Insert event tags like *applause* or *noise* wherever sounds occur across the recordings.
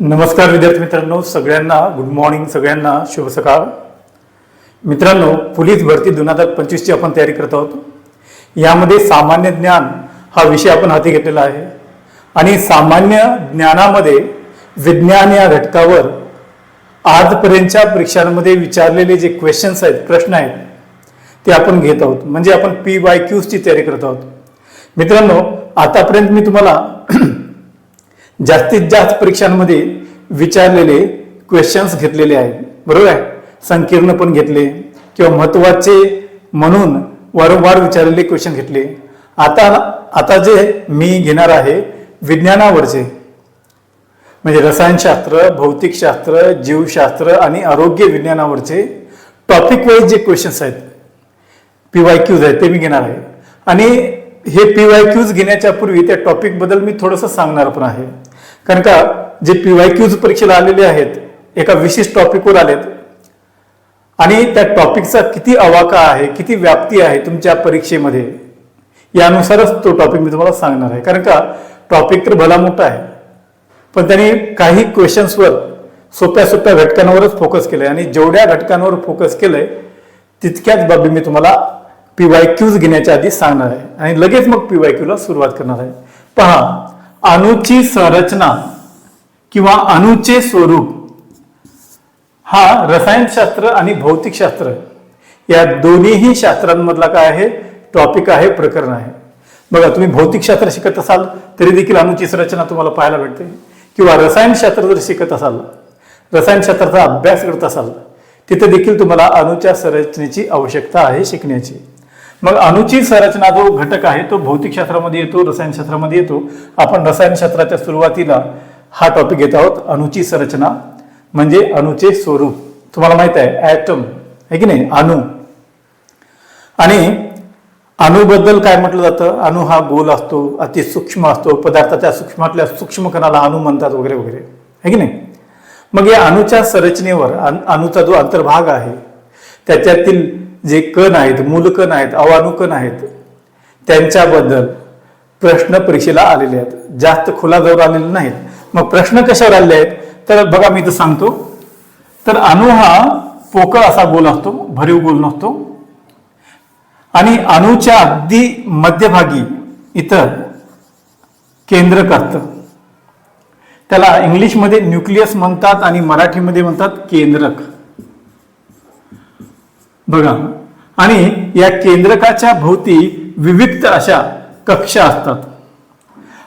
नमस्कार विद्यार्थी मित्रांनो सगळ्यांना गुड मॉर्निंग सगळ्यांना शुभ सकाळ. मित्रांनो पोलीस भरती दोन हजार पंचवीसची आपण तयारी करत आहोत. यामध्ये सामान्य ज्ञान हा विषय आपण हाती घेतलेला आहे. आणि सामान्य ज्ञानामध्ये विज्ञान या घटकावर आजपर्यंतच्या परीक्षांमध्ये विचारलेले जे क्वेश्चन्स आहेत प्रश्न आहेत ते आपण घेत आहोत. म्हणजे आपण पी वाय क्यूजची तयारी करत आहोत. मित्रांनो आतापर्यंत मी तुम्हाला जास्तीत जास्त परीक्षांमध्ये विचारलेले क्वेश्चन्स घेतलेले आहेत. बरोबर आहे? संकीर्ण पण घेतले. किंवा महत्त्वाचे म्हणून वारंवार विचारलेले क्वेश्चन घेतले. आता आता जे मी घेणार आहे विज्ञानावरचे. म्हणजे रसायनशास्त्र भौतिकशास्त्र जीवशास्त्र आणि आरोग्य विज्ञानावरचे टॉपिक वाईज जे क्वेश्चन्स आहेत पी वाय क्यूज आहेत ते मी घेणार आहे. आणि हे पी वाय क्यूज घेण्याच्या पूर्वी त्या टॉपिकबद्दल मी थोडंसं सांगणार पण आहे. कारण का जे पी वाय क्यूज परीक्षेला आलेले आहेत एका विशिष्ट टॉपिकवर आलेत. आणि त्या टॉपिकचा किती अवाका आहे किती व्याप्ती आहे तुमच्या परीक्षेमध्ये यानुसारच तो टॉपिक मी तुम्हाला सांगणार आहे. कारण का टॉपिक तर भला मोठा आहे. पण त्यांनी काही क्वेश्चन्सवर सोप्या सोप्या घटकांवरच फोकस केलंय. आणि जेवढ्या घटकांवर फोकस केलंय तितक्याच बाबी मी तुम्हाला पी वाय क्यूज घेण्याच्या आधी सांगणार आहे. आणि लगेच मग पी वाय क्यूला सुरुवात करणार आहे. पहा अणूची संरचना किंवा अणूचे स्वरूप. हा रसायनशास्त्र आणि भौतिकशास्त्र या दोन्हीही शास्त्रांमधला काय आहे? टॉपिक आहे प्रकरण आहे. बघा तुम्ही भौतिकशास्त्र शिकत असाल तरी देखील अणूची संरचना तुम्हाला पाहायला भेटते. किंवा रसायनशास्त्र जर शिकत असाल रसायनशास्त्राचा अभ्यास करत असाल तिथे देखील तुम्हाला अणूच्या संरचनेची आवश्यकता आहे शिकण्याची. मग अणूची संरचना जो घटक आहे तो भौतिकशास्त्रामध्ये येतो रसायनशास्त्रामध्ये येतो. आपण रसायनशास्त्राच्या सुरुवातीला हा टॉपिक घेत आहोत अणूची संरचना. म्हणजे अणूचे स्वरूप. तुम्हाला माहीत आहे ॲटम आहे की नाही? अणू. आणि अणूबद्दल काय म्हटलं जातं? अणू हा गोल असतो अति सूक्ष्म असतो पदार्थाच्या सूक्ष्मातल्या सूक्ष्म कणाला अणू म्हणतात वगैरे वगैरे. आहे की नाही? मग या अणूच्या संरचनेवर अणूचा जो अंतर्भाग आहे त्याच्यातील जे कण आहेत मूलकण आहेत अवानुकण आहेत त्यांच्याबद्दल प्रश्न परीक्षेला आलेले आहेत. जास्त खुला जाऊन आलेले नाहीत. मग प्रश्न कशावर आलेले आहेत? तर बघा मी इथं सांगतो. तर अणू हा पोकळ असा गोल असतो भरीव गोल नसतो. आणि अणूच्या अगदी मध्यभागी इथं केंद्रक असतं त्याला इंग्लिशमध्ये न्यूक्लियस म्हणतात आणि मराठीमध्ये म्हणतात केंद्रक. बघा. आणि या केंद्रकाच्या भोवती विविध अशा कक्षा असतात.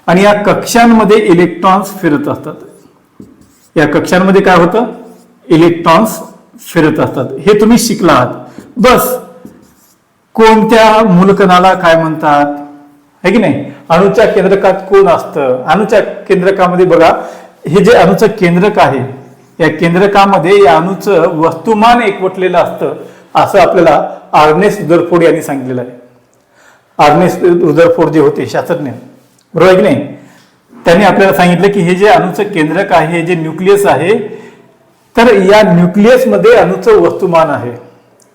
आणि या कक्षांमध्ये इलेक्ट्रॉन्स फिरत असतात. या कक्षांमध्ये काय होतं? इलेक्ट्रॉन्स फिरत असतात. हे तुम्ही शिकला आहात बस. कोणत्या मूलकणाला काय म्हणतात? है की नाही? अणुच्या केंद्रकात कोण असतं? अणुच्या केंद्रकामध्ये बघा. हे जे अणुचं केंद्रक आहे या केंद्रकामध्ये या अणुचं वस्तुमान एकवटलेलं असतं. असं आपल्याला आर्नेस रुदरफोर्ड यांनी सांगितलेलं आहे. आर्नेस रुदरफोर्ड जे होते शास्त्रज्ञ बरोबर आहे की नाही? त्यांनी आपल्याला सांगितलं की हे जे अणुचं केंद्रक आहे हे जे न्यूक्लियस आहे तर या न्यूक्लियसमध्ये अणुचं वस्तुमान आहे.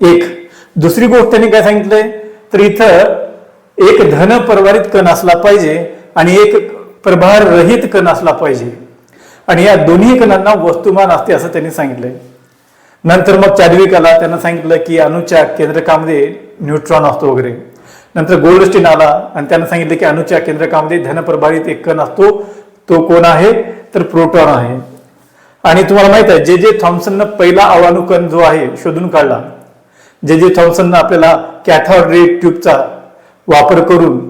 एक. दुसरी गोष्ट त्यांनी काय सांगितलंय? तर इथं एक धन परवारित कण असला पाहिजे आणि एक प्रभार रहित कण असला पाहिजे. आणि या दोन्ही कणांना वस्तुमान असते असं त्यांनी सांगितलंय. नंतर मग चार्विक आला त्यांना सांगितलं की अणुच्या केंद्रकामध्ये न्यूट्रॉन असतो वगैरे. नंतर गोल्डस्टीन आला आणि त्यांना सांगितलं की अनुच्या केंद्रकामध्ये धनप्रभारित एक कण असतो. तो कोण आहे? तर प्रोटॉन आहे. आणि तुम्हाला माहीत आहे जे जे थॉम्सननं पहिला अवाणू जो आहे शोधून काढला जे जे थॉम्सननं आपल्याला कॅथॉड रे ट्यूबचा वापर करून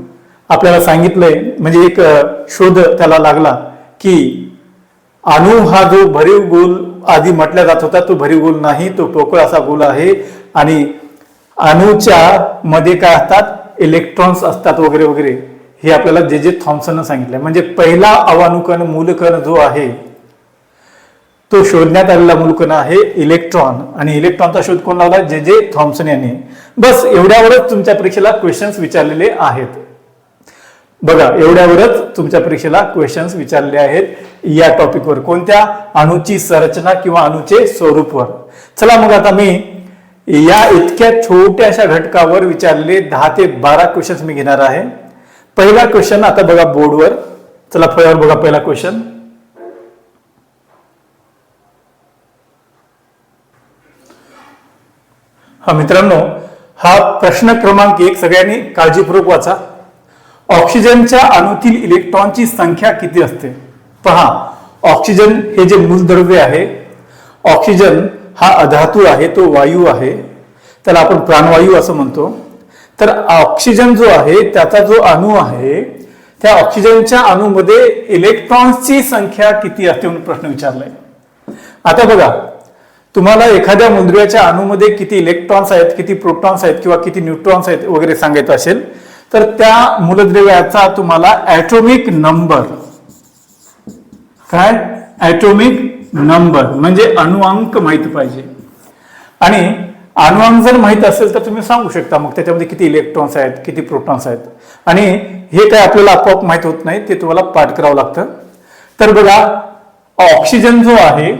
आपल्याला सांगितलंय म्हणजे एक शोध त्याला लागला की अणू हा जो भरीव गोल आधी म्हटल्या जात होता तो भरीव गोल नाही तो पोकळ असा गोल आहे. आणि अणूच्या मध्ये काय असतात? इलेक्ट्रॉन्स असतात वगैरे वगैरे. हे आपल्याला जे जे थॉम्सननं सांगितलं म्हणजे पहिला अवानुकण मूलकण जो आहे तो शोधण्यात आलेला मूलकण आहे इलेक्ट्रॉन. आणि इलेक्ट्रॉनचा शोध कोण लावला जे जे थॉम्सन यांनी. बस एवढ्यावरच तुमच्या परीक्षेला क्वेश्चन्स विचारलेले आहेत. बघा एवढ्यावरच तुमच्या परीक्षेला क्वेश्चन्स विचारले आहेत. या टॉपिकवर कोणत्या अणूची संरचना किंवा अणूचे स्वरूपवर? चला मग आता मी या इतक्या छोट्याशा घटकावर विचारले दहा ते बारा क्वेश्चन्स मी घेणार आहे. पहिला क्वेश्चन आता बघा बोर्डवर चला फळ्यावर बघा पहिला क्वेश्चन हा मित्रांनो हा प्रश्न क्रमांक एक सगळ्यांनी काळजीपूर्वक वाचा. ऑक्सिजनच्या अणूतील इलेक्ट्रॉनची संख्या किती असते? पहा ऑक्सिजन हे जे मूलद्रव्य आहे ऑक्सिजन हा अधातू आहे तो वायू आहे. त्याला आपण प्राणवायू असं म्हणतो. तर ऑक्सिजन जो आहे त्याचा जो अणू आहे त्या ऑक्सिजनच्या अणूमध्ये इलेक्ट्रॉन्सची संख्या किती असते म्हणून प्रश्न विचारलाय. आता बघा तुम्हाला एखाद्या मुंद्रियाच्या अणूमध्ये किती इलेक्ट्रॉन्स आहेत किती प्रोटॉन्स आहेत किंवा किती न्यूट्रॉन्स आहेत वगैरे सांगायचं असेल तर त्या मूलद्रव्याचा तुम्हाला ऍटोमिक नंबर काय? ऍटोमिक नंबर म्हणजे अणुअंक माहीत पाहिजे. आणि अणुअंक जर माहीत असेल तर तुम्ही सांगू शकता मग त्याच्यामध्ये किती इलेक्ट्रॉन्स आहेत किती प्रोटॉन्स आहेत. आणि हे काय आपल्याला आपोआप माहीत होत नाही ते तुम्हाला पाठ करावं लागतं. तर बघा ऑक्सिजन जो आहे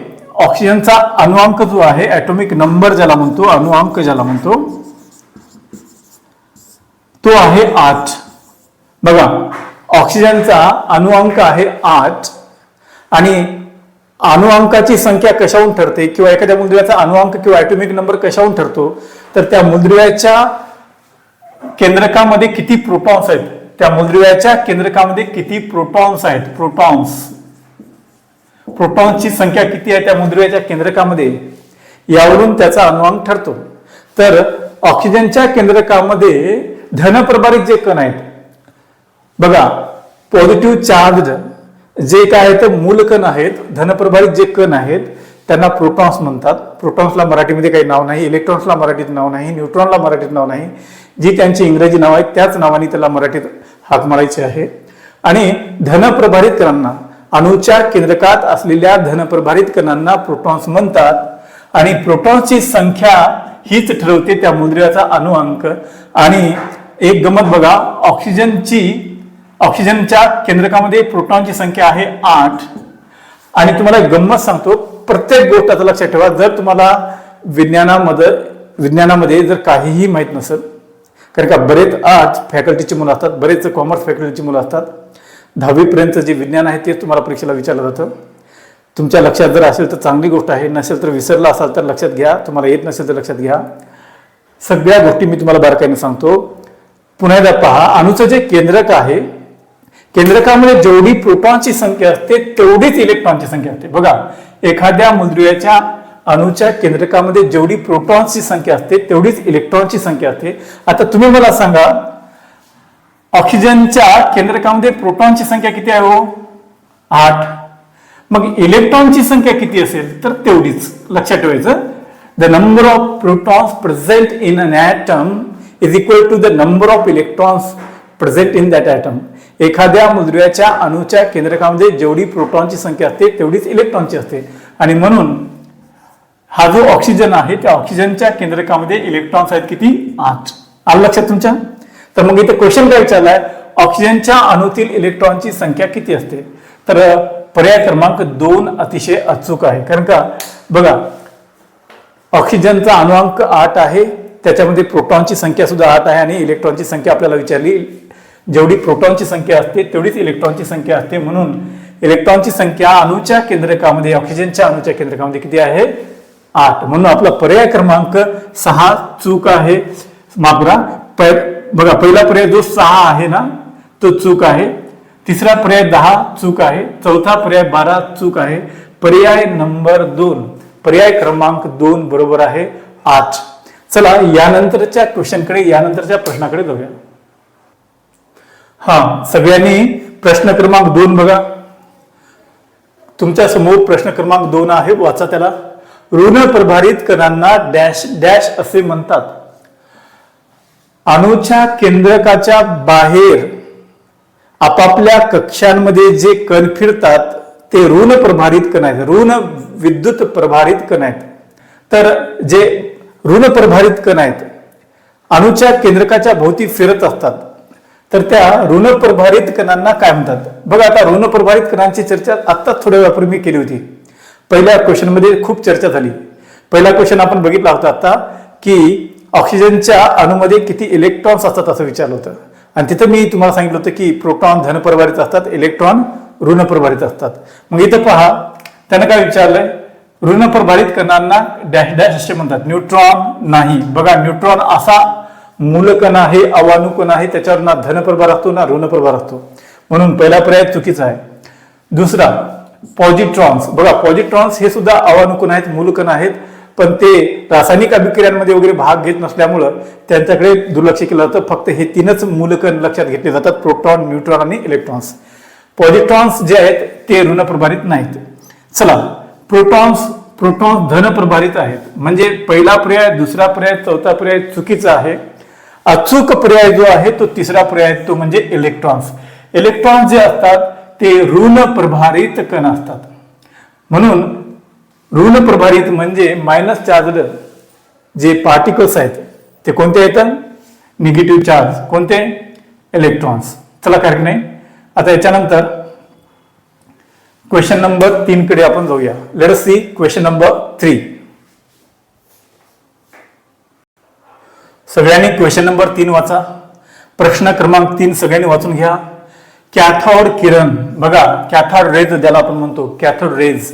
ऑक्सिजनचा अणुअंक जो आहे ऍटोमिक नंबर ज्याला म्हणतो अणुअंक ज्याला म्हणतो तो आहे आठ. बघा ऑक्सिजनचा अणुअंक आहे आठ आणि अणुअंकाची संख्या कशाहून ठरते किंवा एखाद्या मूलद्रव्याचा अणुअंक किंवा ॲटोमिक नंबर कशाहून ठरतो? तर त्या मूलद्रव्याच्या केंद्रकामध्ये किती प्रोटॉन्स आहेत? त्या मूलद्रव्याच्या केंद्रकामध्ये किती प्रोटॉन्स आहेत? प्रोटॉन्स प्रोटॉन्सची संख्या किती आहे त्या मूलद्रव्याच्या केंद्रकामध्ये? यावरून त्याचा अणुअंक ठरतो. तर ऑक्सिजनच्या केंद्रकामध्ये धनप्रभारित जे कण आहेत बघा पॉझिटिव्ह चार्ज जे काय आहेत मूल कण आहेत धनप्रभारित जे कण आहेत त्यांना प्रोटॉन्स म्हणतात. प्रोटॉन्सला मराठीमध्ये काही नाव नाही इलेक्ट्रॉन्सला मराठीत नाव नाही न्यूट्रॉनला मराठीत नाव नाही. जी त्यांची इंग्रजी नाव आहेत त्याच नावाने त्याला मराठीत हाक मारायचे आहे. आणि धनप्रभारित कणांना अणूच्या केंद्रकात असलेल्या धनप्रभारित कणांना प्रोटॉन्स म्हणतात. आणि प्रोटॉन्सची संख्या हीच ठरवते त्या मूलद्रव्याचा अणुअंक. आणि एक गमत बघा. ऑक्सिजनची ऑक्सिजनच्या केंद्रकामध्ये प्रोटॉनची संख्या आहे आठ. आणि तुम्हाला एक गंमत सांगतो. प्रत्येक गोष्ट आता लक्षात ठेवा. जर तुम्हाला विज्ञानामध्ये विज्ञानामध्ये जर काहीही माहीत नसेल कारण का बरेच आज फॅकल्टीची मुलं असतात बरेच कॉमर्स फॅकल्टीची मुलं असतात. दहावीपर्यंत जे विज्ञान आहे ते तुम्हाला परीक्षेला विचारलं जातं. तुमच्या लक्षात जर असेल तर चांगली गोष्ट आहे. नसेल तर विसरला असाल तर लक्षात घ्या. तुम्हाला येत नसेल तर लक्षात घ्या. सगळ्या गोष्टी मी तुम्हाला बारकाईने सांगतो. पुन्हा एकदा पहा अणुचं जे केंद्रक आहे केंद्रकामध्ये जेवढी प्रोटॉनची संख्या असते तेवढीच इलेक्ट्रॉनची संख्या असते. बघा एखाद्या मुद्रियाच्या अणुच्या केंद्रकामध्ये जेवढी प्रोटॉनची संख्या असते तेवढीच इलेक्ट्रॉनची संख्या असते. आता तुम्ही मला सांगा ऑक्सिजनच्या केंद्रकामध्ये प्रोटॉनची संख्या किती आहे हो? आठ. मग इलेक्ट्रॉनची संख्या किती असेल तर तेवढीच. लक्षात ठेवायचं. The number of protons present in an atom is equal to the number of electrons present in that atom एखाद्या मुद्र्याच्या अणूच्या केंद्रकामध्ये जेवढी प्रोटॉनची संख्या असते तेवढीच इलेक्ट्रॉनची असते. आणि म्हणून हा जो ऑक्सिजन आहे त्या ऑक्सिजनच्या केंद्रकामध्ये इलेक्ट्रॉन्स आहेत किती? आठ. आलं लक्षात तुमच्या? तर मग इथे क्वेश्चन काय विचारलाय? ऑक्सिजनच्या अणुतील इलेक्ट्रॉनची संख्या किती असते? तर पर्याय क्रमांक दोन अतिशय अचूक आहे. कारण का? बघा ऑक्सिजनचा अणुअंक आठ आहे. त्याच्यामध्ये प्रोटॉनची संख्या सुद्धा आठ आहे आणि इलेक्ट्रॉनची संख्या आपल्याला विचारली. जेवढी प्रोटॉनची संख्या असते तेवढीच इलेक्ट्रॉनची संख्या असते. म्हणून इलेक्ट्रॉनची संख्या अणुच्या केंद्रकामध्ये ऑक्सिजनच्या अणुच्या केंद्रकामध्ये किती आहे? आठ. म्हणून आपला पर्याय क्रमांक सहा चूक आहे. मागरा बघा पहिला पर्याय जो सहा आहे ना तो चूक आहे. तिसरा पर्याय दहा चूक आहे. चौथा पर्याय बारा चूक आहे. पर्याय नंबर दोन. पर्याय क्रमांक दोन बरोबर आहे आठ. चला यानंतरच्या क्वेश्चनकडे यानंतरच्या प्रश्नाकडे जाऊया. हा सगळ्यांनी प्रश्न क्रमांक दोन बघा. तुमच्यासमोर प्रश्न क्रमांक दोन आहे वाचा त्याला. ऋण प्रभारित कणांना डॅश डॅश असे म्हणतात. अणूच्या केंद्रकाच्या बाहेर आपापल्या कक्षांमध्ये जे कण फिरतात ते ऋण प्रभारित कण आहेत. ऋण विद्युत प्रभारित कण आहेत. तर जे ऋण प्रभारित कण आहेत अणूच्या केंद्रकाच्या भोवती फिरत असतात. तर त्या ऋण प्रभारित कणांना काय म्हणतात? बघा आता ऋण प्रभारित कणांची चर्चा आत्ताच थोड्या वेळापूर्वी मी केली होती. पहिल्या क्वेश्चनमध्ये खूप चर्चा झाली. पहिला क्वेश्चन आपण बघितला होता आता की ऑक्सिजनच्या अणूमध्ये किती इलेक्ट्रॉन्स असतात असं विचारलं होतं. आणि तिथं मी तुम्हाला सांगितलं होतं की प्रोटॉन धनप्रभारित असतात इलेक्ट्रॉन ऋण प्रभारित असतात. मग इथं पहा त्यानं काय विचारलंय? ऋण प्रभारित कणांना डॅश डॅश असे म्हणतात. न्यूट्रॉन नाही. बघा न्यूट्रॉन असा मूलकण आहे अवानुकण आहे त्याच्यावर ना धनप्रभार असतो ना ऋणप्रभार असतो. म्हणून पहिला पर्याय चुकीचा आहे. दुसरा पॉझिट्रॉन्स. बघा पॉझिट्रॉन्स हे सुद्धा अवानुकण आहेत मूलकण आहेत पण ते रासायनिक अभिक्रियांमध्ये वगैरे भाग घेत नसल्यामुळं त्यांच्याकडे दुर्लक्ष केलं जातं. फक्त हे तीनच मूलकण लक्षात घेतले जातात प्रोटॉन न्यूट्रॉन आणि इलेक्ट्रॉन्स. पॉझिट्रॉन्स जे आहेत ते ऋणप्रभारित नाहीत. चला प्रोटॉन्स प्रोटॉन्स धन प्रभारित आहेत. म्हणजे पहिला पर्याय दुसरा पर्याय चौथा पर्याय चुकीचा आहे. अचूक पर्याय जो आहे तो तिसरा पर्याय तो म्हणजे इलेक्ट्रॉन्स. इलेक्ट्रॉन्स जे असतात ते ऋण प्रभारित कण असतात. म्हणून ऋण प्रभारित म्हणजे मायनस चार्ज जे पार्टिकल्स आहेत ते कोणते येतात? निगेटिव्ह चार्ज कोणते? इलेक्ट्रॉन्स चला काय नाही आता याच्यानंतर क्वेश्चन नंबर तीन कडे आपण जाऊया. Let see question number three सगळ्यांनी क्वेश्चन नंबर तीन वाचा. प्रश्न क्रमांक तीन सगळ्यांनी वाचून घ्या. कॅथोड किरण. बघा कॅथोड रेज ज्याला आपण म्हणतो कॅथोड रेज.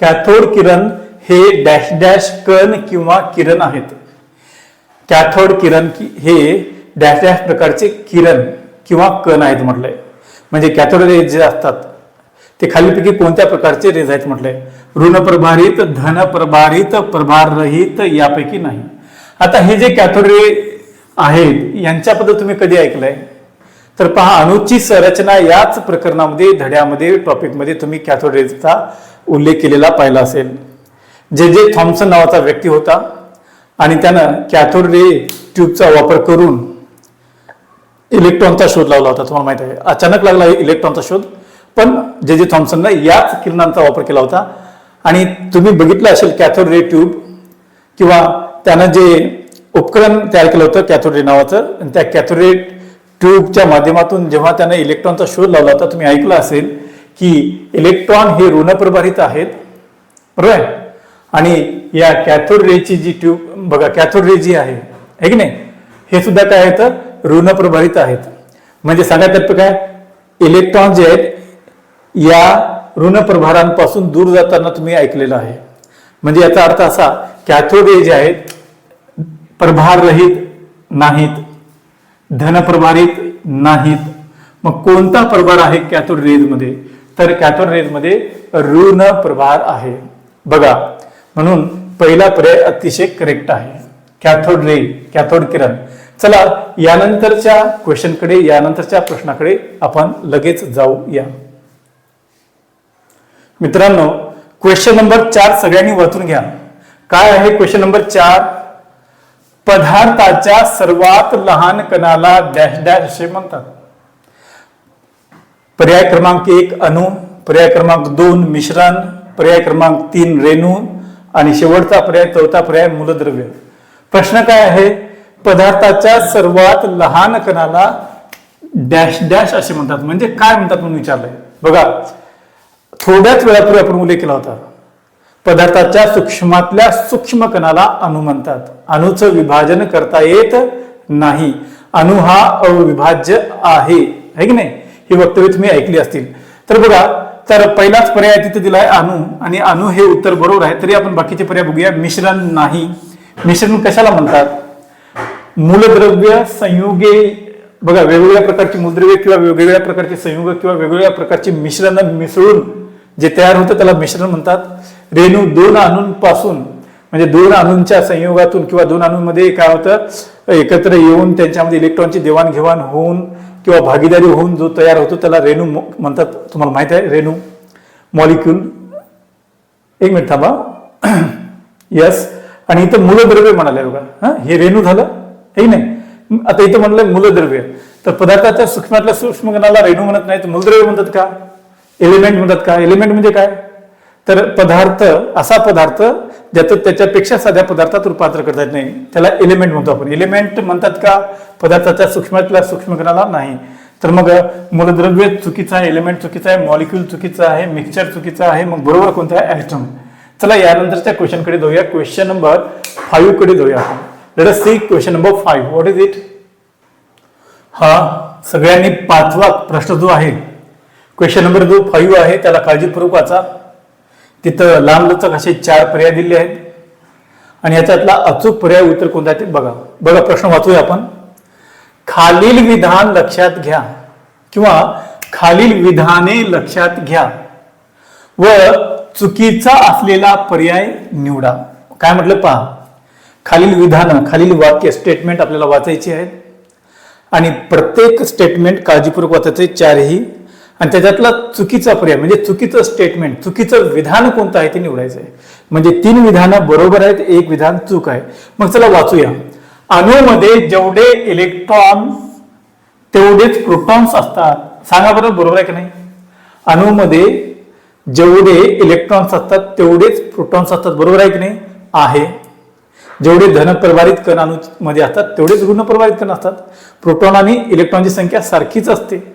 कॅथोड किरण हे डॅश डॅश कण किंवा किरण आहेत. कॅथोड किरण हे डॅश डॅश प्रकारचे किरण किंवा कण आहेत म्हटलंय. म्हणजे कॅथोड रेज जे असतात ते खालीपैकी कोणत्या प्रकारचे रेज आहेत म्हटलंय ऋण प्रभारित धन प्रभारित प्रभाररहित यापैकी नाही. आता हे जे कॅथोड रे आहेत यांच्याबद्दल तुम्ही कधी ऐकलंय? तर पहा अणुची संरचना याच प्रकरणामध्ये धड्यामध्ये टॉपिकमध्ये तुम्ही कॅथोडरेजचा उल्लेख केलेला पाहिला असेल. जे जे थॉम्सन नावाचा व्यक्ती होता आणि त्यानं कॅथोड रे ट्यूबचा वापर करून इलेक्ट्रॉनचा शोध लावला होता. तुम्हाला माहीत आहे अचानक लागला इलेक्ट्रॉनचा शोध. पण जे जे थॉम्सननं याच किरणांचा वापर केला होता. आणि तुम्ही बघितलं असेल कॅथोड रे ट्यूब किंवा त्यानं जे उपकरण तयार केलं होतं कॅथोड रे नावाचं आणि त्या कॅथोड रे ट्यूबच्या माध्यमातून जेव्हा त्यानं इलेक्ट्रॉनचा शोध लावला होता तुम्ही ऐकलं असेल की इलेक्ट्रॉन हे ऋणप्रभारित आहेत. बरोबर आहे? आणि या कॅथोड रेची जी ट्यूब बघा कॅथोड रे जी आहे है की नाही? हे सुद्धा काय आहेत? ऋणप्रभारित आहेत. म्हणजे सांगायचं काय? इलेक्ट्रॉन जे आहेत या ऋणप्रभारांपासून दूर जाताना तुम्ही ऐकलेलं आहे. म्हणजे याचा अर्थ असा कॅथोडे जे आहेत प्रभाररहित नाहीत धनप्रभारित नाहीत. मग कोणता प्रभार आहे कॅथोड रेजमध्ये तर कॅथोड रेजमध्ये ऋण प्रभार आहे. बघा म्हणून पहिला पर्याय अतिशय करेक्ट आहे. कॅथोड रे कॅथोड किरण. चला यानंतरच्या क्वेश्चनकडे यानंतरच्या प्रश्नाकडे आपण लगेच जाऊया. मित्रांनो क्वेश्चन नंबर चार सगळ्यांनी वाचून घ्या. काय आहे क्वेश्चन नंबर चार? पदार्थाच्या सर्वात लहान कणाला डॅश डॅश असे म्हणतात. पर्याय क्रमांक एक अणु. पर्याय क्रमांक दोन मिश्रण. पर्याय क्रमांक तीन रेणू. आणि शेवटचा पर्याय चौथा पर्याय मूलद्रव्य. प्रश्न काय आहे? पदार्थाच्या सर्वात लहान कणाला डॅश डॅश असे म्हणतात. म्हणजे काय म्हणतात म्हणून विचारलंय? बघा थोड्याच वेळापूर्वी आपण उल्लेख केला होता. पदार्थाच्या सूक्ष्मातल्या सूक्ष्म कणाला अणु म्हणतात. अणुचं विभाजन करता येत नाही. अणु हा अविभाज्य आहे. है की नाही? ही वक्तव्य तुम्ही ऐकली असतील. तर बघा तर पहिलाच पर्याय तिथे दिलाय अणु. आणि अणु हे उत्तर बरोबर आहे. तरी आपण बाकीचे पर्याय बघूया. मिश्रण नाही. मिश्रण कशाला म्हणतात? मूलद्रव्य संयुगे बघा वेगवेगळ्या प्रकारची मूलद्रव्य किंवा वेगवेगळ्या प्रकारचे संयुग किंवा वेगवेगळ्या प्रकारची मिश्रण मिसळून जे तयार होतं त्याला मिश्रण म्हणतात. रेणू दोन अणूंपासून म्हणजे दोन अणूंच्या संयोगातून किंवा दोन अणूंमध्ये काय होतं एकत्र येऊन त्यांच्यामध्ये इलेक्ट्रॉनची देवाणघेवाण होऊन किंवा भागीदारी होऊन जो तयार होतो त्याला रेणू म्हणतात. तुम्हाला माहीत आहे रेणू मॉलिक्यूल. एक मिनिट थांबा. *clears throat* यस आणि इथं मूलद्रव्य म्हणाले बघा. हे रेणू झालं? हे नाही. आता इथं म्हणलं मूलद्रव्य. तर पदार्थाच्या सूक्ष्मातल्या सूक्ष्मगणाला रेणू म्हणत नाही तर मूलद्रव्य म्हणतात का? एलिमेंट म्हणतात का? एलिमेंट म्हणजे काय? तर पदार्थ असा पदार्थ ज्याचं त्याच्यापेक्षा साध्या पदार्थात रूपांतर करता येत नाही. त्याला एलिमेंट म्हणतो आपण. एलिमेंट म्हणतात का? पदार्थाच्या सूक्ष्मातल्या सूक्ष्मगणाला नाही. तर मग मूलद्रव्य चुकीचं आहे एलिमेंट चुकीचं आहे मॉलिक्यूल चुकीचं आहे मिक्सचर चुकीचं आहे मग बरोबर कोणतं आहे? ॲटम चला यानंतरच्या क्वेश्चनकडे जाऊया. क्वेश्चन नंबर फाईव्हकडे जाऊया आपण. Let see question number five what is it हा सगळ्यांनी पाचवा प्रश्न जो आहे क्वेश्चन नंबर जो फाईव्ह आहे. त्याला काळजीपूर्वक वाचा. तिथं लांबलचक असे चार पर्याय दिले आहेत. आणि याच्यातला अचूक पर्याय उत्तर कोणता ते बघा. बघा प्रश्न वाचूया आपण. खालील विधान लक्षात घ्या. किंवा खालील विधाने लक्षात घ्या. व चुकीचा असलेला पर्याय निवडा. काय म्हटलं पहा. खालील विधानं खालील वाक्य स्टेटमेंट आपल्याला वाचायची आहेत. आणि प्रत्येक स्टेटमेंट काळजीपूर्वक वाचायचे. चारही आणि त्याच्यातला चुकीचा पर्याय म्हणजे चुकीचं स्टेटमेंट चुकीचं विधान कोणतं आहे ते निवडायचं आहे. म्हणजे तीन विधानं बरोबर आहेत एक विधान चूक आहे. मग चला वाचूया. अणूमध्ये जेवढे इलेक्ट्रॉन तेवढेच प्रोटॉन्स असतात. सांगा बरं बरोबर आहे की नाही? अणूमध्ये जेवढे इलेक्ट्रॉन्स असतात तेवढेच प्रोटॉन्स असतात. बरोबर आहे की नाही? आहे. जेवढे धन प्रभारित कण अणूमध्ये असतात तेवढेच ऋणप्रभारित कण असतात. प्रोटॉन आणि इलेक्ट्रॉनची संख्या सारखीच असते.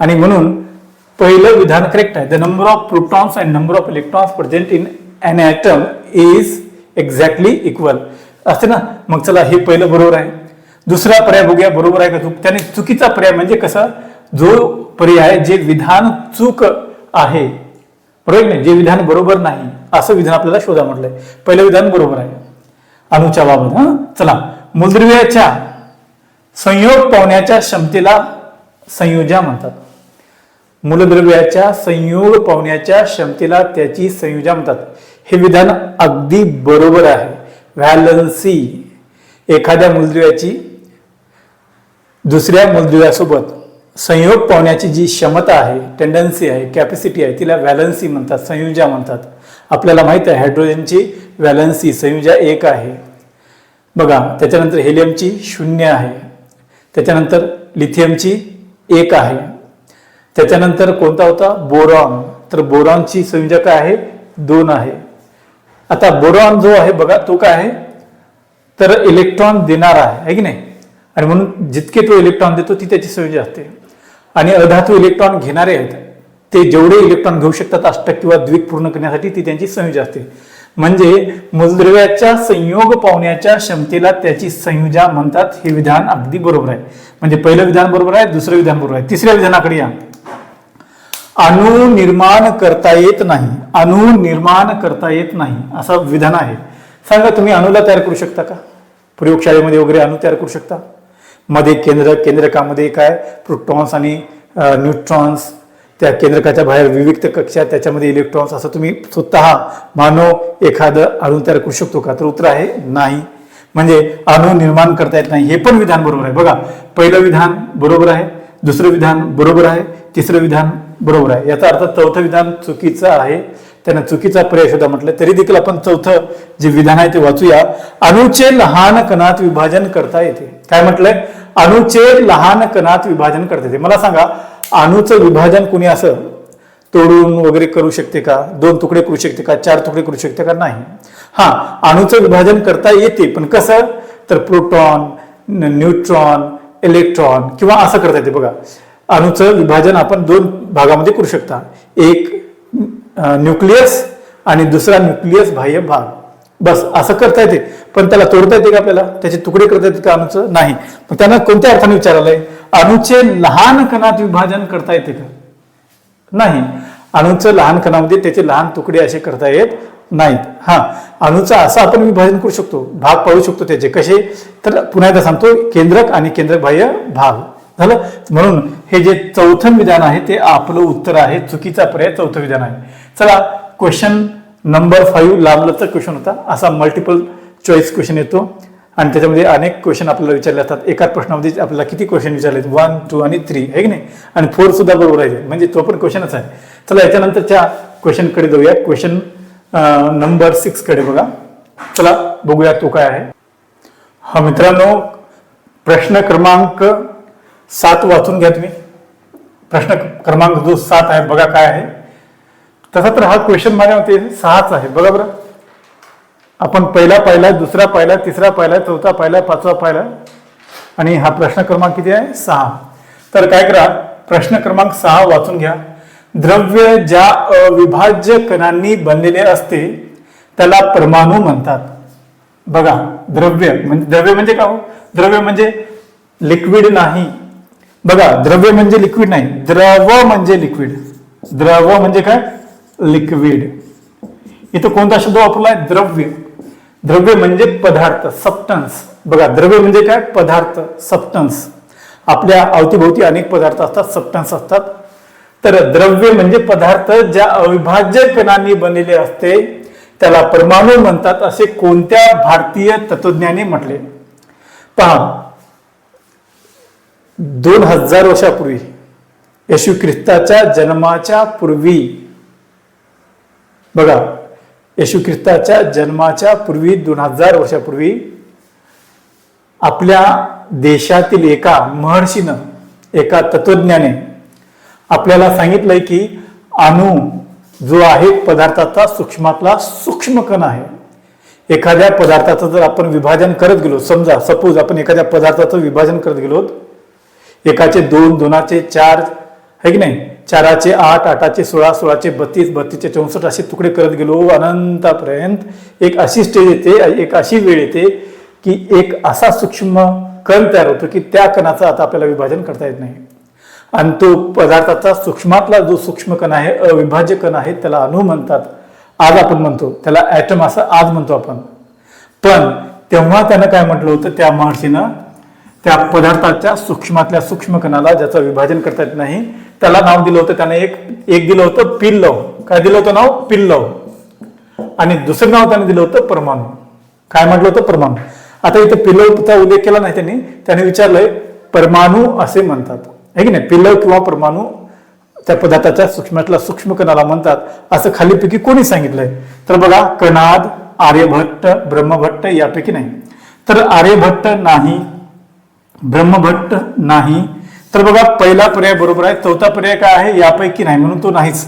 आणि म्हणून पहिलं विधान करेक्ट आहे. The number of protons and number of electrons present in an atom is exactly equal असते ना? मग चला हे पहिलं बरोबर आहे. दुसरा पर्याय बघूया बरोबर आहे का चूक? त्याने चुकीचा पर्याय म्हणजे कसा? जो पर्याय जे विधान चूक आहे. बरोबर नाही? जे विधान बरोबर नाही असं विधान आपल्याला शोधा म्हटलंय. पहिलं विधान बरोबर आहे. अणुच्या बाबत हा? चला. मूलद्रव्याच्या संयोग पावण्याच्या क्षमतेला संयोजा म्हणतात. मूलद्रव्याच्या संयोग पावण्याच्या क्षमतेला त्याची संयोजा म्हणतात. हे विधान अगदी बरोबर आहे. व्हॅलन्सी एखाद्या मूलद्रव्याची दुसऱ्या मूलद्रव्यासोबत संयोग पावण्याची जी क्षमता आहे टेंडन्सी आहे कॅपॅसिटी आहे तिला व्हॅलन्सी म्हणतात संयुजा म्हणतात. आपल्याला माहीत आहे हायड्रोजनची व्हॅलन्सी संयुजा एक आहे. बघा त्याच्यानंतर हेलियमची शून्य आहे. त्याच्यानंतर लिथियमची एक आहे. त्याच्यानंतर कोणता होता? बोरॉन. तर बोरॉनची संयुजा काय आहे? दोन आहे. आता बोरॉन जो आहे बघा तो काय आहे? तर इलेक्ट्रॉन देणारा आहे की नाही? आणि म्हणून जितके तो इलेक्ट्रॉन देतो ती त्याची संयोजक असते. आणि अधातू इलेक्ट्रॉन घेणारे आहेत ते जेवढे इलेक्ट्रॉन घेऊ शकतात अष्टक किंवा द्विक पूर्ण करण्यासाठी ती त्यांची संयोजक असते. म्हणजे मूलद्रव्याच्या संयोग पावण्याच्या क्षमतेला त्याची संयोजा म्हणतात हे विधान अगदी बरोबर आहे. म्हणजे पहिलं विधान बरोबर आहे दुसरं विधान बरोबर आहे. तिसऱ्या विधानाकडे या. अणु निर्माण करता येत नाही अणु निर्माण करता येत नाही असं विधान आहे. सांगा तुम्ही अणूला तयार करू शकता का? प्रयोगशाळेमध्ये वगैरे अणु तयार करू शकता? मध्ये केंद्र केंद्रकामध्ये काय? प्रोटॉन्स आणि न्यूट्रॉन्स त्या केंद्रकाच्या बाहेर विविध कक्षा त्याच्यामध्ये इलेक्ट्रॉन्स असं तुम्ही स्वतः मानव एखादं अणु तयार करू शकतो का? तर उत्तर आहे नाही. म्हणजे अणु निर्माण करता येत नाही हे पण विधान बरोबर आहे. बघा पहिलं विधान बरोबर आहे दुसरं विधान बरोबर आहे तिसरं विधान बरोबर आहे. याचा अर्थ चौथं विधान चुकीचं आहे. त्यांना चुकीचा पर्याय शोधा म्हटलं. तरी देखील आपण चौथं जे विधान आहे ते वाचूया. अणुचे लहान कणात विभाजन करता येते. काय म्हटलंय? अणुचे लहान कणात विभाजन करता येते. मला सांगा अणुचं विभाजन कुणी असं? तोडून वगैरे करू शकते का? दोन तुकडे करू शकते का? चार तुकडे करू शकते का? नाही. हा अणुचं विभाजन करता येते पण कसं? तर प्रोटॉन न्यूट्रॉन इलेक्ट्रॉन किंवा असं करता येते बघा. अणुचं विभाजन आपण दोन भागामध्ये करू शकता. एक न्यूक्लियस आणि दुसरा न्यूक्लियस बाह्य भाग. बस असं करता येते. पण त्याला तोडता येते का आपल्याला? त्याचे तुकडे करता येते का अणुचं? नाही. पण त्यांना कोणत्या अर्थाने विचारलंय? अणूचे लहान कणात विभाजन करता येते का? नाही. अणूचं लहान कणामध्ये त्याचे लहान तुकडे असे करता येत नाहीत. हा. अणूचं असं आपण विभाजन करू शकतो. भाग पाडू शकतो त्याचे. कसे? तर पुन्हा एकदा सांगतो. केंद्रक आणि केंद्रक बाह्य भाग. झालं? म्हणून हे जे चौथं विधान आहे ते आपलं उत्तर आहे. चुकीचा पर्याय चौथं विधान आहे. चला क्वेश्चन नंबर फाईव्ह लांबलचा क्वेश्चन होता. असा मल्टिपल चॉईस क्वेश्चन येतो. आणि त्याच्यामध्ये अनेक क्वेश्चन आपल्याला विचारले असतात एकाच प्रश्नामध्ये आपल्याला किती क्वेश्चन विचारले वन टू आणि थ्री आहे की नाही? आणि फोर सुद्धा बरोबर आहे. म्हणजे तो पण क्वेश्चनच आहे. चला याच्यानंतरच्या क्वेश्चनकडे जाऊया. क्वेश्चन नंबर सिक्सकडे बघा. चला बघूया तो काय आहे. हा मित्रांनो प्रश्न क्रमांक सात वाचून घ्या तुम्ही. प्रश्न क्रमांक जो सात आहे बघा काय आहे. तसा तर हा क्वेश्चन माझ्या सहाच आहे बघा बरं. आपण पहिला पाहिला दुसरा पाहिला तिसरा पाहिला चौथा पाहिला पाचवा पाहिला. आणि हा प्रश्न क्रमांक किती आहे? सहा. तर काय करा प्रश्न क्रमांक सहा वाचून घ्या. द्रव्य ज्या अविभाज्य कणांनी बनलेले असते त्याला परमाणू म्हणतात. बघा द्रव्य म्हणजे द्रव्य म्हणजे का हो? द्रव्य म्हणजे लिक्विड नाही. बघा द्रव्य म्हणजे लिक्विड नाही. द्रव म्हणजे लिक्विड द्रव म्हणजे काय? लिक्विड इथं कोणता शब्द वापरलाय? द्रव्य. द्रव्य म्हणजे पदार्थ सबस्टन्स बघा द्रव्य म्हणजे काय? पदार्थ सबस्टन्स आपल्या अवतीभोवती अनेक पदार्थ असतात सबस्टन्स असतात. तर द्रव्य म्हणजे पदार्थ ज्या अविभाज्य कणांनी बनलेले असते त्याला परमाणू म्हणतात असे कोणत्या भारतीय तत्वज्ञानी म्हटले? पहा दोन हजार वर्षापूर्वी येशू ख्रिस्ताच्या जन्माच्या पूर्वी बघा येशू ख्रिस्ताच्या जन्माच्या पूर्वी दोन हजार वर्षापूर्वी आपल्या देशातील एका महर्षीनं एका तत्वज्ञाने आपल्याला सांगितलंय की अणु जो आहे पदार्थाचा सूक्ष्मातला सूक्ष्म कण आहे. एखाद्या पदार्थाचं जर आपण विभाजन करत गेलो समजा सपोज आपण एखाद्या पदार्थाचं विभाजन करत गेलो एकाचे दोन दोनाचे चार है की नाही? चाराचे आठ आठाचे सोळा सोळाचे बत्तीस बत्तीसचे चौसष्ट असे तुकडे करत गेलो अनंतापर्यंत. एक अशी स्टेज येते एक अशी वेळ येते की एक असा सूक्ष्म कण तयार होतो की त्या कणाचं आता आपल्याला विभाजन करता येत नाही. आणि तो पदार्थाचा सूक्ष्मातला जो सूक्ष्म कण आहे अविभाज्य कण आहे त्याला अणू म्हणतात. आज आपण म्हणतो त्याला ॲटम असं आज म्हणतो आपण. पण तेव्हा त्यानं काय म्हटलं होतं त्या महर्षीनं? त्या पदार्थाच्या सूक्ष्मातल्या सूक्ष्म कणाला ज्याचं विभाजन करता येत नाही त्याला नाव दिलं होतं त्याने एक एक दिलं होतं पिल्लव. काय दिलं होतं नाव? पिल्लव. आणि दुसरं नाव त्याने दिलं होतं परमाणू. काय म्हटलं होतं? परमाणू. आता इथे पिल्लवचा उल्लेख केला नाही त्यांनी. त्याने विचारलंय परमाणू असे म्हणतात. आहे की नाही? पिल्लव किंवा परमाणू त्या पदार्थाच्या सूक्ष्मातल्या सूक्ष्म कणाला म्हणतात. असं खालीपैकी कोणी सांगितलंय? तर बघा कणाद आर्यभट्ट ब्रह्मभट्ट यापैकी नाही. तर आर्यभट्ट नाही ब्रह्मभट्ट नाही. तर बघा पहिला पर्याय बरोबर आहे चौथा पर्याय काय आहे? यापैकी नाही म्हणून तो नाहीच.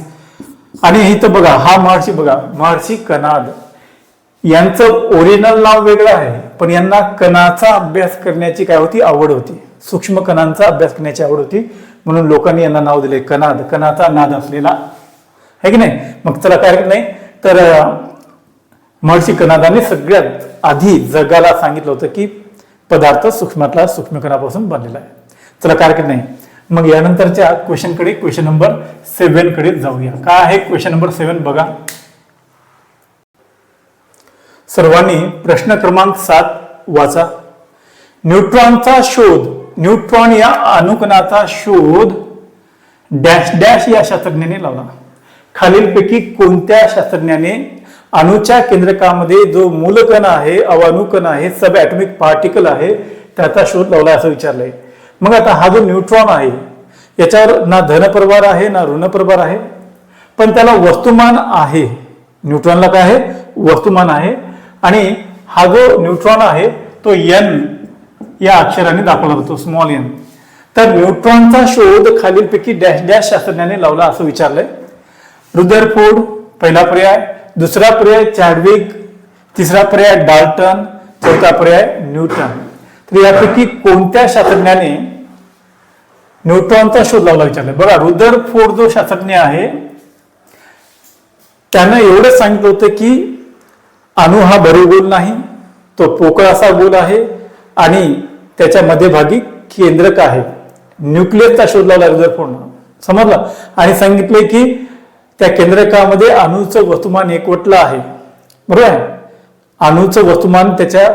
आणि इथं बघा हा महर्षी बघा महर्षी कनाद. यांचं ओरिजिनल नाव वेगळं आहे पण यांना कणाचा अभ्यास करण्याची काय होती? आवड होती. सूक्ष्म कणांचा अभ्यास करण्याची आवड होती. म्हणून लोकांनी यांना नाव दिले कनाद. कणाचा नाद असलेला. आहे की नाही? मग चला काय नाही. तर महर्षी कनादाने सगळ्यात आधी जगाला सांगितलं होतं की पदार्थ सूक्ष्मातला सूक्ष्मकणापासून बनलेला आहे. चला काय हरकत नाही. मग यानंतरच्या क्वेश्चनकडे क्वेश्चन नंबर सेव्हनकडे जाऊया. काय आहे क्वेश्चन नंबर सेव्हन बघा. सर्वांनी प्रश्न क्रमांक सात वाचा. न्यूट्रॉनचा शोध न्यूट्रॉन या अनुकणाचा शोध डॅश डॅश या शास्त्रज्ञाने लावला. खालीलपैकी कोणत्या शास्त्रज्ञाने अणूच्या केंद्रकामध्ये जो मूलकण आहे अवाणुकण आहे सब ॲटॉमिक पार्टिकल आहे त्याचा शोध लावला असं विचारलंय. मग आता हा जो न्यूट्रॉन आहे याच्यावर ना धनप्रभार आहे ना ऋणप्रभार आहे. पण त्याला वस्तुमान आहे. न्यूट्रॉनला काय आहे? वस्तुमान आहे. आणि हा जो न्यूट्रॉन आहे तो एन या अक्षराने दाखवला जातो स्मॉल एन तर न्यूट्रॉनचा शोध खालीलपैकी डॅश डॅश शास्त्रज्ञाने लावला असं विचारलंय. रुदरफोर्ड पहिला पर्याय. दुसरा पर्याय चॅडविक तिसरा पर्याय डाल्टन चौथा पर्याय न्यूटन. तर यापैकी कोणत्या शास्त्रज्ञाने न्यूटॉनचा शोध लावला विचारलं? बघा रुदरफोर्ड जो शास्त्रज्ञ आहे त्यानं एवढंच सांगितलं होतं की अणु हा भरीव गोल नाही तो पोकळ असा गोल आहे आणि त्याच्या मध्यभागी केंद्रक आहे. न्यूक्लियसचा शोध लावला रुदरफोर्डनं समजलं? आणि सांगितले की त्या केंद्रकामध्ये अणूचं वस्तुमान एकवटलं आहे. बरोबर आहे? अणूचं वस्तुमान त्याच्या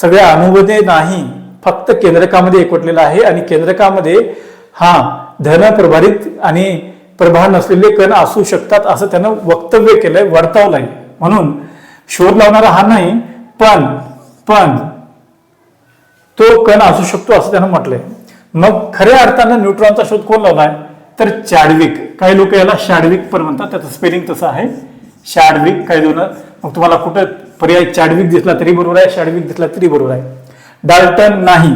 सगळ्या अणूमध्ये नाही फक्त केंद्रकामध्ये एकवटलेलं आहे आणि केंद्रकामध्ये हा धन प्रभारित आणि प्रभार नसलेले कण असू शकतात असं त्यानं वक्तव्य केलंय वर्तवलंय. म्हणून शोध लावणारा हा नाही पण पण तो कण असू शकतो असं त्यानं म्हटलंय. मग खऱ्या अर्थानं न्यूट्रॉनचा शोध कोण लावलाय? तर चाडविक काही लोक याला शाडविक पण म्हणतात त्याचं स्पेलिंग तसं आहे. शाडविक काही जण मग तुम्हाला कुठं पर्याय चाडविक दिसला तरी बरोबर आहे शाडविक दिसला तरी बरोबर आहे. डाल्टन नाही.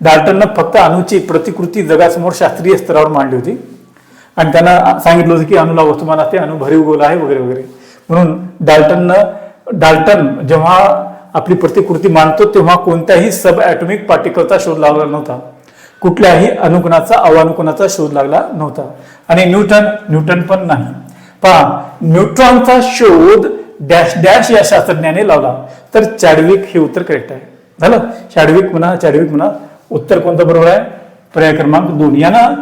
डाल्टननं फक्त अणूची प्रतिकृती जगासमोर शास्त्रीय स्तरावर मांडली होती. आणि त्यांना सांगितलं होतं की अणूला वस्तुमान असते अणू भरीव गोल आहे वगैरे वगैरे. म्हणून डाल्टननं डाल्टन जेव्हा आपली प्रतिकृती मांडतो तेव्हा कोणत्याही सब ॲटॉमिक पार्टिकलचा शोध लावला नव्हता. कुठल्याही अनुकुणाचा अवानुकुणाचा शोध लागला नव्हता. आणि न्यूटन न्यूटन पण नाही. पहा न्यूट्रॉनचा शोध डॅश डॅश या शास्त्रज्ञाने लावला. तर चॅडविक हे उत्तर करेक्ट आहे. झालं? चॅडविक म्हणा चॅडविक म्हणा उत्तर कोणतं बरोबर आहे? पर्याय क्रमांक दोन. यानं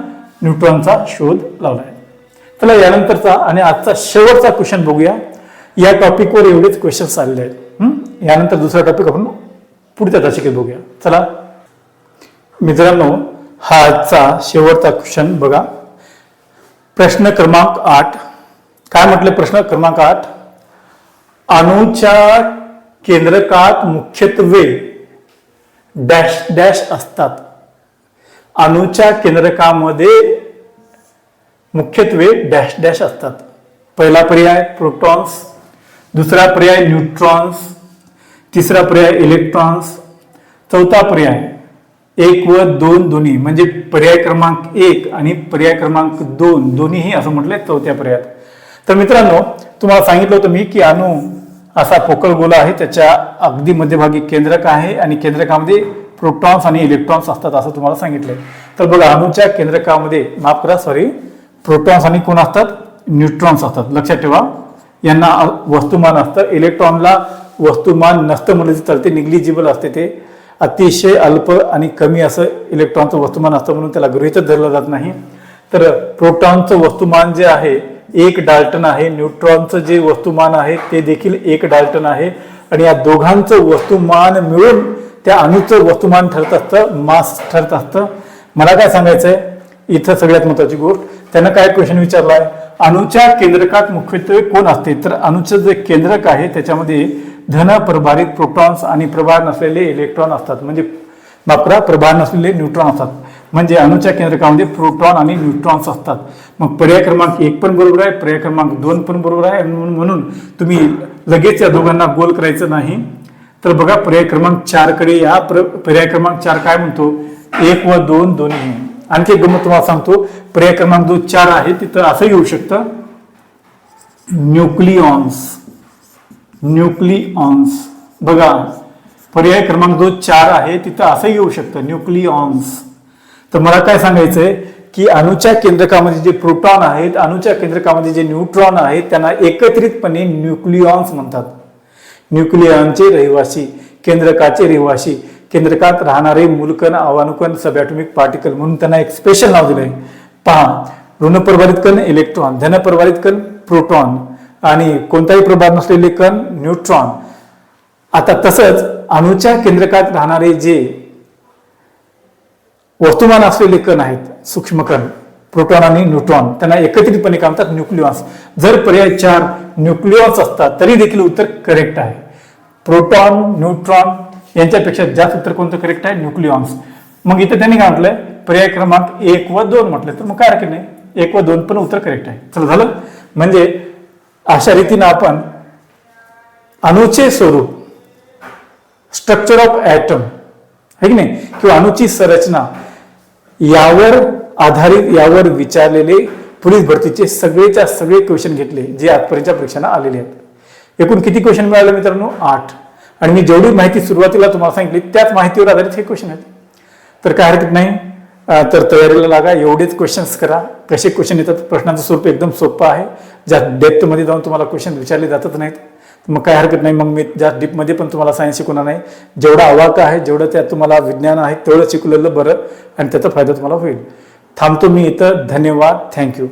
न्यूट्रॉनचा शोध लावला आहे चला यानंतरचा आणि आजचा शेवटचा क्वेश्चन बघूया. या टॉपिकवर एवढेच क्वेश्चन्स आलेले आहेत. यानंतर दुसरा टॉपिक आपण पुढच्या दशकेत बघूया. चला मित्रांनो हा आजचा शेवटचा क्वेश्चन बघा. प्रश्न क्रमांक आठ. काय म्हटलं प्रश्न क्रमांक आठ? अणूच्या केंद्रकात मुख्यत्वे डॅश डॅश असतात. अणूच्या केंद्रकामध्ये मुख्यत्वे डॅश डॅश असतात. पहिला पर्याय प्रोटॉन्स दुसरा पर्याय न्यूट्रॉन्स तिसरा पर्याय इलेक्ट्रॉन्स चौथा पर्याय एक व दोन दोन्ही म्हणजे पर्याय क्रमांक एक आणि पर्याय क्रमांक दोन दोन्हीही असं म्हटलंय चौथ्या पर्यायात. तर मित्रांनो तुम्हाला सांगितलं होतं मी की अणू असा पोकळ गोला आहे त्याच्या अगदी मध्यभागी केंद्रक आहे आणि केंद्रकामध्ये प्रोटॉन्स आणि इलेक्ट्रॉन्स असतात असं तुम्हाला सांगितलंय. तर बघा अणूच्या केंद्रकामध्ये माफ करा सॉरी प्रोटॉन्स आणि कोण असतात? न्यूट्रॉन्स असतात. लक्षात ठेवा यांना वस्तुमान असतं. इलेक्ट्रॉनला वस्तुमान नसतं म्हणजे तर ते निग्लिजिबल असते ते. अतिशय अल्प आणि कमी असं इलेक्ट्रॉनचं वस्तुमान असतं म्हणून त्याला गृहितच धरलं जात नाही. तर प्रोटॉनचं वस्तुमान जे आहे एक डाल्टन आहे. न्यूट्रॉनचं जे वस्तुमान आहे ते देखील एक डाल्टन आहे. आणि या दोघांचं वस्तुमान मिळून त्या अणूचं वस्तुमान ठरत असतं मास ठरत असतं. मला काय सांगायचंय? इथं सगळ्यात महत्वाची गोष्ट त्यानं काय क्वेश्चन विचारलाय? अणूच्या केंद्रकात मुख्यत्वे कोण असते? तर अणूचं जे केंद्रक आहे त्याच्यामध्ये धन प्रभारित प्रोटॉन्स आणि प्रभार नसलेले इलेक्ट्रॉन असतात. म्हणजे बापरा प्रभार नसलेले न्यूट्रॉन असतात. म्हणजे अणूच्या केंद्रकामध्ये प्रोटॉन आणि न्यूट्रॉन्स असतात. मग पर्याय क्रमांक एक पण बरोबर आहे पर्याय क्रमांक दोन पण बरोबर आहे. म्हणून म्हणून तुम्ही लगेच या दोघांना गोल करायचं नाही. तर बघा पर्याय क्रमांक चारकडे या. प्र- पर्याय क्रमांक चार काय म्हणतो? एक व दोन दोन्ही. आणखी एक गमत तुम्हाला सांगतो. पर्याय क्रमांक जो चार आहे तिथं असं येऊ शकतं. न्यूक्लिऑन्स. न्यूक्लिऑन्स. बघा पर्याय क्रमांक जो चार आहे तिथं असं येऊ शकतं न्यूक्लिऑन्स. तर मला काय सांगायचंय की अणुच्या केंद्रकामध्ये जे प्रोटॉन आहेत अणुच्या केंद्रकामध्ये जे न्यूट्रॉन आहेत त्यांना एकत्रितपणे न्यूक्लिऑन्स म्हणतात. न्यूक्लियॉनचे रहिवासी केंद्रकाचे रहिवासी केंद्रकात राहणारे मूलकण अवानुकण सबॅटॉमिक पार्टिकल म्हणून त्यांना एक स्पेशल नाव दिलंय. पहा ऋणप्रभारित कण इलेक्ट्रॉन धनप्रभारित कण प्रोटॉन. आणि कोणताही प्रभाव नसलेले कण न्यूट्रॉन. आता तसंच अणूच्या केंद्रकात राहणारे जे वस्तुमान असलेले कण आहेत सूक्ष्म कण प्रोटॉन आणि न्यूट्रॉन त्यांना एकत्रितपणे काय म्हणतात? न्यूक्लिऑन्स जर पर्याय चार न्यूक्लिऑन्स असतात तरी देखील उत्तर करेक्ट आहे. प्रोटॉन न्यूट्रॉन यांच्यापेक्षा जास्त उत्तर कोणतं करेक्ट आहे? न्यूक्लिऑन्स मग इथे त्यांनी काय म्हटलंय? पर्याय क्रमांक एक व दोन म्हटलं. तर मग काय हरकत नाही? एक व दोन पण उत्तर करेक्ट आहे. चला झालं? म्हणजे अशा रीतीनं आपण अणुचे स्वरूप स्ट्रक्चर ऑफ ॲटम है की नाही? किंवा अणुची संरचना यावर आधारित यावर विचारलेले पोलीस भरतीचे सगळेच्या सगळे क्वेश्चन घेतले जे आजपर्यंतच्या परीक्षांना आलेले आहेत. एकूण किती क्वेश्चन मिळाले मित्रांनो? आठ. आणि मी जेवढी माहिती सुरुवातीला तुम्हाला सांगितली त्याच माहितीवर आधारित हे क्वेश्चन आहेत. तर काय हरकत नाही. तर तयारीला लागा एवढेच क्वेश्चन्स करा. कसे क्वेश्चन येतात? प्रश्नाचं स्वरूप एकदम सोपं आहे. ज्या डेप्थमध्ये जाऊन तुम्हाला क्वेश्चन विचारले जातच नाहीत. मग काय हरकत नाही मग मी ज्या डीपमध्ये पण तुम्हाला सायन्स शिकवणार नाही. जेवढा अवाक आहे जेवढं त्यात तुम्हाला विज्ञान आहे तेवढं शिकवलेलं बरं आणि त्याचा फायदा तुम्हाला होईल. थांबतो मी इथं. धन्यवाद. थँक्यू